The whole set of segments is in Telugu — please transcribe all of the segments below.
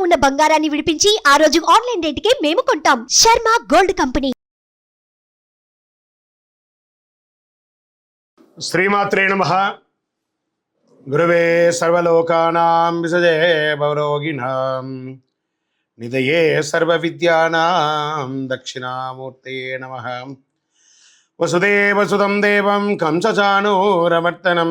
ఉన్న బంగారాన్ని విడిపించి ఆ రోజు ఆన్లైన్ రేటుకే మేము కొంటాం. Sharma gold company. శ్రీమాత్రే నమ. గురువే సర్వలోకానాం విసజే భవరోగిణాం. నిదయే సర్వ విద్యానాం దక్షిణామూర్తే నమ వసుదేవసుతం దేవం కంసచానూరమర్తనం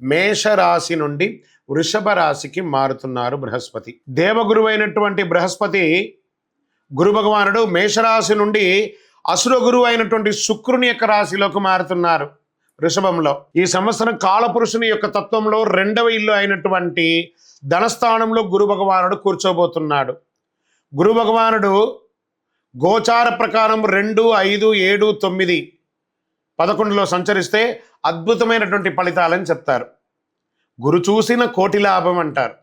మేషరాశి నుండి వృషభ రాశికి మారుతున్నారు బృహస్పతి. దేవగురువు అయినటువంటి బృహస్పతి గురు భగవానుడు మేషరాశి నుండి అసుర గురువు అయినటువంటి శుక్రుని యొక్క రాశిలోకి మారుతున్నారు వృషభంలో. ఈ సంవత్సరం కాలపురుషుని యొక్క తత్వంలో రెండవ ఇల్లు అయినటువంటి ధనస్థానంలో గురు భగవానుడు కూర్చోబోతున్నాడు. గురు భగవానుడు గోచార ప్రకారం రెండు ఐదు ఏడు తొమ్మిది పదకొండులో సంచరిస్తే అద్భుతమైనటువంటి ఫలితాలని చెప్తారు. గురు చూసిన కోటి లాభం అంటారు.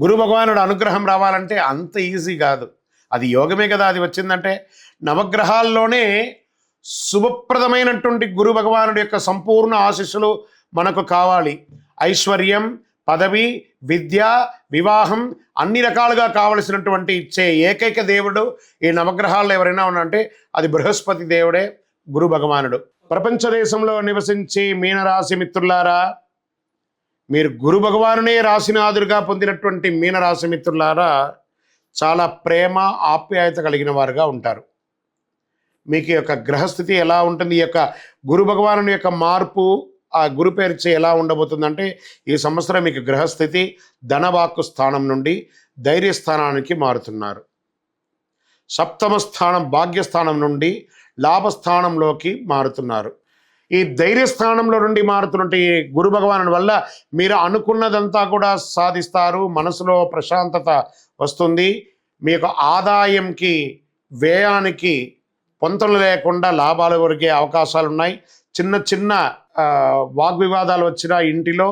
గురు భగవానుడు అనుగ్రహం రావాలంటే అంత ఈజీ కాదు. అది యోగమే కదా అది వచ్చిందంటే నవగ్రహాల్లోనే శుభప్రదమైనటువంటి గురు భగవానుడి యొక్క సంపూర్ణ ఆశీస్సులు మనకు కావాలి. ఐశ్వర్యం పదవి విద్య వివాహం అన్ని రకాలుగా కావలసినటువంటి ఇచ్చే ఏకైక దేవుడు ఈ నవగ్రహాల్లో ఎవరైనా ఉన్నారంటే అది బృహస్పతి దేవుడే. గురు భగవానుడు. ప్రపంచ దేశంలో నివసించే మీనరాశి మిత్రులారా మీరు గురు భగవానునే రాశినాథుడిగా పొందినటువంటి మీనరాశి మిత్రులారా చాలా ప్రేమ ఆప్యాయత కలిగిన వారుగా ఉంటారు. మీకు యొక్క గ్రహస్థితి ఎలా ఉంటుంది ఈ యొక్క గురు భగవాను యొక్క మార్పు ఆ గురు పేర్చి ఎలా ఉండబోతుందంటే ఈ సంవత్సరం మీకు గ్రహస్థితి ధనవాక్కు స్థానం నుండి ధైర్య స్థానానికి మారుతున్నారు. సప్తమ స్థానం భాగ్యస్థానం నుండి లాభస్థానంలోకి మారుతున్నారు. ఈ ధైర్యస్థానంలో నుండి మారుతున్నట్టు గురు భగవాను వల్ల మీరు అనుకున్నదంతా కూడా సాధిస్తారు. మనసులో ప్రశాంతత వస్తుంది. మీ యొక్క ఆదాయంకి వ్యయానికి పొంతలు లేకుండా లాభాలు కొరికే అవకాశాలు ఉన్నాయి చిన్న చిన్న వాగ్వివాదాలు వచ్చిన ఇంటిలో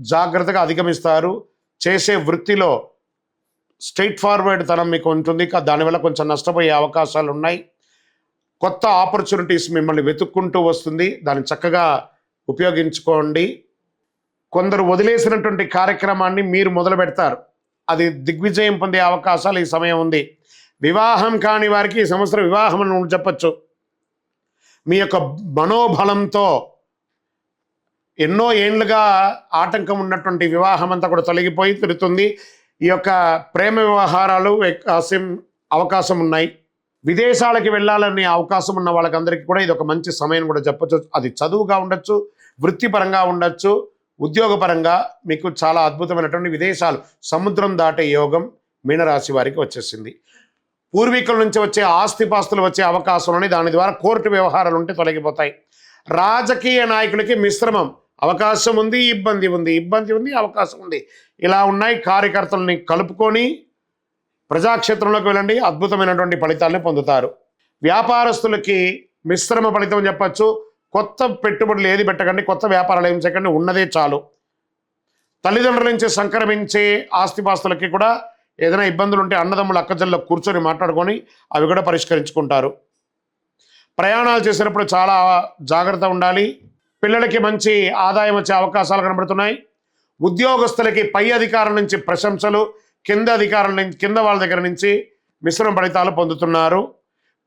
జాగ్రత్తగా అధిగమిస్తారు. చేసే వృత్తిలో స్ట్రైట్ ఫార్వర్డ్ తనం మీకు ఉంటుంది. దానివల్ల కొంచెం నష్టపోయే అవకాశాలు ఉన్నాయి కొత్త ఆపర్చునిటీస్ మిమ్మల్ని వెతుక్కుంటూ వస్తుంది. దాన్ని చక్కగా ఉపయోగించుకోండి. కొందరు వదిలేసినటువంటి కార్యక్రమాన్ని మీరు మొదలు పెడతారు. అది దిగ్విజయం పొందే అవకాశాలు ఈ సమయం ఉంది. వివాహం కాని వారికి ఈ సంవత్సరం వివాహం అని చెప్పచ్చు. మీ యొక్క మనోబలంతో ఎన్నో ఏండ్లుగా ఆటంకం ఉన్నటువంటి వివాహం అంతా కూడా తొలగిపోయి తిరుగుతుంది. ఈ యొక్క ప్రేమ వ్యవహారాలు అవకాశం అవకాశం ఉన్నాయి. విదేశాలకి వెళ్ళాలనే అవకాశం ఉన్న వాళ్ళకందరికీ కూడా ఇది ఒక మంచి సమయం కూడా చెప్పచ్చు. అది చదువుగా ఉండొచ్చు వృత్తిపరంగా ఉండొచ్చు ఉద్యోగపరంగా మీకు చాలా అద్భుతమైనటువంటి విదేశాలు. సముద్రం దాటే యోగం మీనరాశి వారికి వచ్చేసింది. పూర్వీకుల నుంచి వచ్చే ఆస్తిపాస్తులు వచ్చే అవకాశం ఉన్నాయి. దాని ద్వారా కోర్టు వ్యవహారాలు ఉంటే తొలగిపోతాయి. రాజకీయ నాయకులకి మిశ్రమం. అవకాశం ఉంది ఇబ్బంది ఉంది. ఇబ్బంది ఉంది అవకాశం ఉంది. ఇలా ఉన్నాయి. కార్యకర్తలని కలుపుకొని ప్రజాక్షేత్రంలోకి వెళ్ళండి. అద్భుతమైనటువంటి ఫలితాలను పొందుతారు. వ్యాపారస్తులకి మిశ్రమ ఫలితం చెప్పచ్చు. కొత్త పెట్టుబడులు ఏది పెట్టకండి కొత్త వ్యాపారాలు ఏం చేయకండి ఉన్నదే చాలు. తల్లిదండ్రుల నుంచి సంక్రమించే ఆస్తిపాస్తులకి కూడా ఏదైనా ఇబ్బందులు ఉంటే అన్నదమ్ములు అక్కజల్లో కూర్చొని మాట్లాడుకొని అవి కూడా పరిష్కరించుకుంటారు. ప్రయాణాలు చేసినప్పుడు చాలా జాగ్రత్త ఉండాలి. పిల్లలకి మంచి ఆదాయం వచ్చే అవకాశాలు కనబడుతున్నాయి. ఉద్యోగస్తులకి పై అధికారుల నుంచి ప్రశంసలు కింద అధికారుల నుంచి కింద వాళ్ళ దగ్గర నుంచి మిశ్రమ ఫలితాలు పొందుతున్నారు.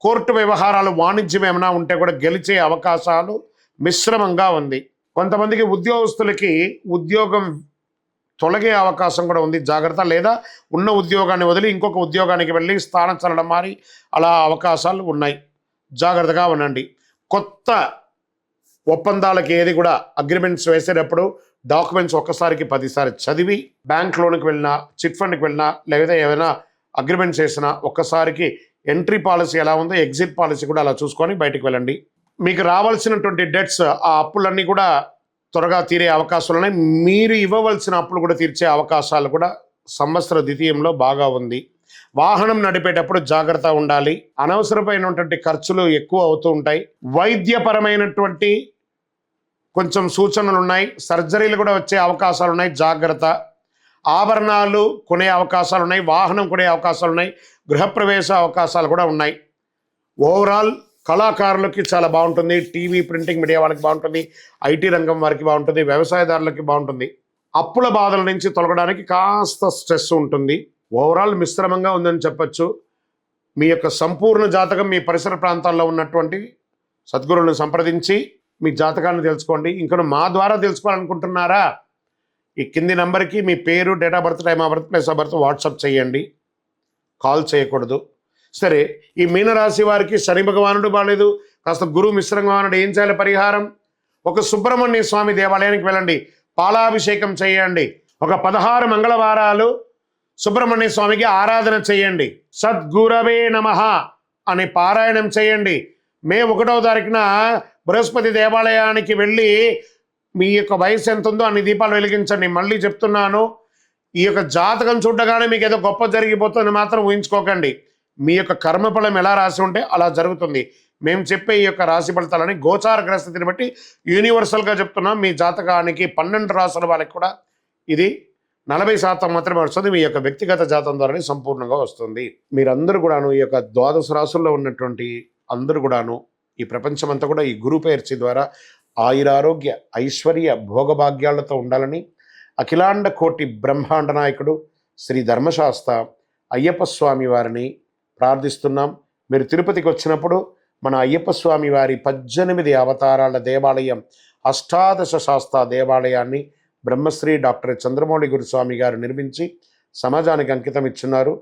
కోర్టు వ్యవహారాలు వాణిజ్యం ఏమైనా ఉంటే కూడా గెలిచే అవకాశాలు మిశ్రమంగా ఉంది. కొంతమందికి ఉద్యోగస్తులకి ఉద్యోగం తొలగే అవకాశం కూడా ఉంది. జాగ్రత్త లేదా ఉన్న ఉద్యోగాన్ని వదిలి ఇంకొక ఉద్యోగానికి వెళ్ళి స్థానం చల్లడం మారి అలా అవకాశాలు ఉన్నాయి. జాగ్రత్తగా ఉండండి. కొత్త ఒప్పందాలకి ఏది కూడా అగ్రిమెంట్స్ వేసేటప్పుడు డాక్యుమెంట్స్ ఒక్కసారికి పదిసారి చదివి బ్యాంక్ లోన్కి వెళ్ళినా చిట్ ఫండ్కి వెళ్ళినా లేదా ఏమైనా అగ్రిమెంట్స్ చేసినా ఒక్కసారికి ఎంట్రీ పాలసీ ఎలా ఉందో ఎగ్జిట్ పాలసీ కూడా అలా చూసుకొని బయటకు వెళ్ళండి. మీకు రావాల్సినటువంటి డెట్స్ ఆ అప్పులన్నీ కూడా త్వరగా తీరే అవకాశాలు ఉన్నాయి. మీరు ఇవ్వవలసిన అప్పులు కూడా తీర్చే అవకాశాలు కూడా సంవత్సర ద్వితీయంలో బాగా ఉంది. వాహనం నడిపేటప్పుడు జాగ్రత్త ఉండాలి. అనవసరమైనటువంటి ఖర్చులు ఎక్కువ అవుతూ ఉంటాయి. వైద్యపరమైనటువంటి కొంచెం సూచనలు ఉన్నాయి. సర్జరీలు కూడా వచ్చే అవకాశాలు ఉన్నాయి. జాగ్రత్త. ఆభరణాలు కొనే అవకాశాలు ఉన్నాయి. వాహనం కొనే అవకాశాలు ఉన్నాయి. గృహప్రవేశ అవకాశాలు కూడా ఉన్నాయి. ఓవరాల్ కళాకారులకి చాలా బాగుంటుంది. టీవీ ప్రింటింగ్ మీడియా వాళ్ళకి బాగుంటుంది. ఐటీ రంగం వారికి బాగుంటుంది. వ్యవసాయదారులకి బాగుంటుంది. అప్పుల బాధల నుంచి తొలగడానికి కాస్త స్ట్రెస్ ఉంటుంది. ఓవరాల్ మిశ్రమంగా ఉందని చెప్పచ్చు. మీ యొక్క సంపూర్ణ జాతకం మీ పరిసర ప్రాంతాల్లో ఉన్నటువంటి సద్గురువులను సంప్రదించి మీ జాతకాన్ని తెలుసుకోండి. ఇంకా మా ద్వారా తెలుసుకోవాలనుకుంటున్నారా? ఈ కింది నెంబర్కి మీ పేరు date of birth time of birth place of birth WhatsApp చేయండి. కాల్ చేయకూడదు. సరే ఈ మీనరాశి వారికి శని భగవానుడు బాగాలేదు కాస్త గురువు మిశ్రంగవానుడు ఏం చేయాలి పరిహారం? ఒక సుబ్రహ్మణ్య స్వామి దేవాలయానికి వెళ్ళండి. పాలాభిషేకం చేయండి. ఒక పదహారు మంగళవారాలు సుబ్రహ్మణ్య స్వామికి ఆరాధన చేయండి. సద్గురవే నమ అని పారాయణం చేయండి. మే ఒకటవ తారీఖున బృహస్పతి దేవాలయానికి వెళ్ళి మీ యొక్క వయసు ఎంత ఉందో అన్ని దీపాలు వెలిగించండి. మళ్ళీ చెప్తున్నాను ఈ యొక్క జాతకం చూడగానే మీకు ఏదో గొప్ప జరిగిపోతుంది మాత్రం ఊహించుకోకండి. మీ యొక్క కర్మఫలం ఎలా రాసి ఉంటే అలా జరుగుతుంది. మేము చెప్పే ఈ యొక్క రాశి ఫలితాలని గోచార గ్రహస్థితిని బట్టి యూనివర్సల్గా చెప్తున్నాం. మీ జాతకానికి పన్నెండు రాసుల వాళ్ళకి కూడా ఇది నలభై శాతం మాత్రమే వస్తుంది. మీ యొక్క వ్యక్తిగత జాతం ద్వారానే సంపూర్ణంగా వస్తుంది. మీరందరూ కూడాను ఈ యొక్క ద్వాదశ రాసుల్లో ఉన్నటువంటి అందరూ కూడాను ఈ ప్రపంచమంతా కూడా ఈ గురు పేర్చి ద్వారా ఆయురారోగ్య ఐశ్వర్య భోగభాగ్యాలతో ఉండాలని అఖిలాండ కోటి బ్రహ్మాండ నాయకుడు శ్రీ ధర్మశాస్త్ర అయ్యప్ప స్వామి వారిని ప్రార్థిస్తున్నాం. మీరు తిరుపతికి వచ్చినప్పుడు మన అయ్యప్ప స్వామి వారి పద్దెనిమిది అవతారాల దేవాలయం అష్టాదశ శాస్త్ర దేవాలయాన్ని బ్రహ్మశ్రీ డాక్టర్ చంద్రమౌళి గురుస్వామి గారు నిర్మించి సమాజానికి అంకితం ఇచ్చున్నారు.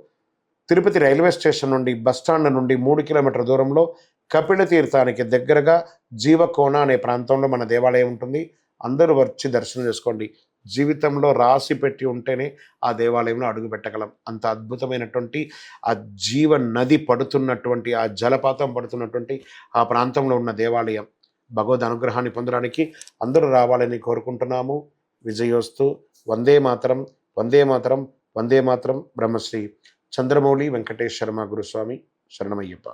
తిరుపతి రైల్వే స్టేషన్ నుండి బస్టాండ్ నుండి మూడు కిలోమీటర్ల దూరంలో కపిల తీర్థానికి దగ్గరగా జీవకోణ అనే ప్రాంతంలో మన దేవాలయం ఉంటుంది. అందరూ వచ్చి దర్శనం చేసుకోండి. జీవితంలో రాసి పెట్టి ఉంటేనే ఆ దేవాలయంలో అడుగు పెట్టగలం. అంత అద్భుతమైనటువంటి ఆ జీవ నది పడుతున్నటువంటి ఆ జలపాతం పడుతున్నటువంటి ఆ ప్రాంతంలో ఉన్న దేవాలయం. భగవద్ అనుగ్రహాన్ని పొందడానికి అందరూ రావాలని కోరుకుంటున్నాము. విజయోస్తు. వందే మాతరం. వందే మాతరం. వందే మాతరం. బ్రహ్మశ్రీ. చంద్రమౌళి వెంకటేశ్వరమ శర్మ గురుస్వామి. శరణమయ్యప్ప.